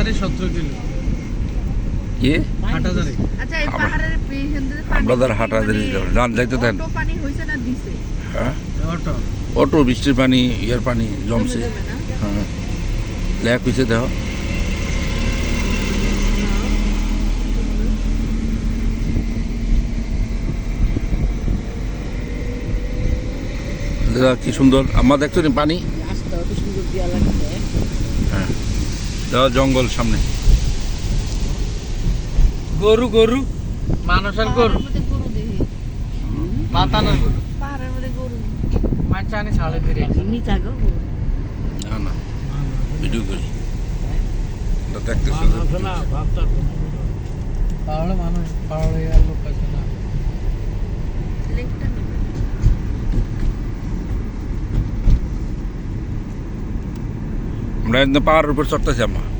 হাজারে সতেরো কিলো। কি? আচ্ছা এই পাহাড়ের আমরা ধর মানে যান যাইতে দেন অটো পানি হইছে না দিছে? হ্যাঁ? অটো। অটো বৃষ্টির পানি ইয়ার পানি জমছে? হ্যাঁ। কি সুন্দর। আমার দেখছ পানি? সুন্দর জঙ্গল সামনে। গরু গরু মানুষের গরু। মাতানোর গরু। পাহাড়ের মধ্যে গরু। মাছ আনি সাড়ে ফিরে এমনি থাকো না না ভিডিও করি। এটা দেখতেছো পাহাড়ে মানুষ পাহাড়ে আর লোক আছে না। আমরা পাহাড়ের উপর চড়তেছি আমরা।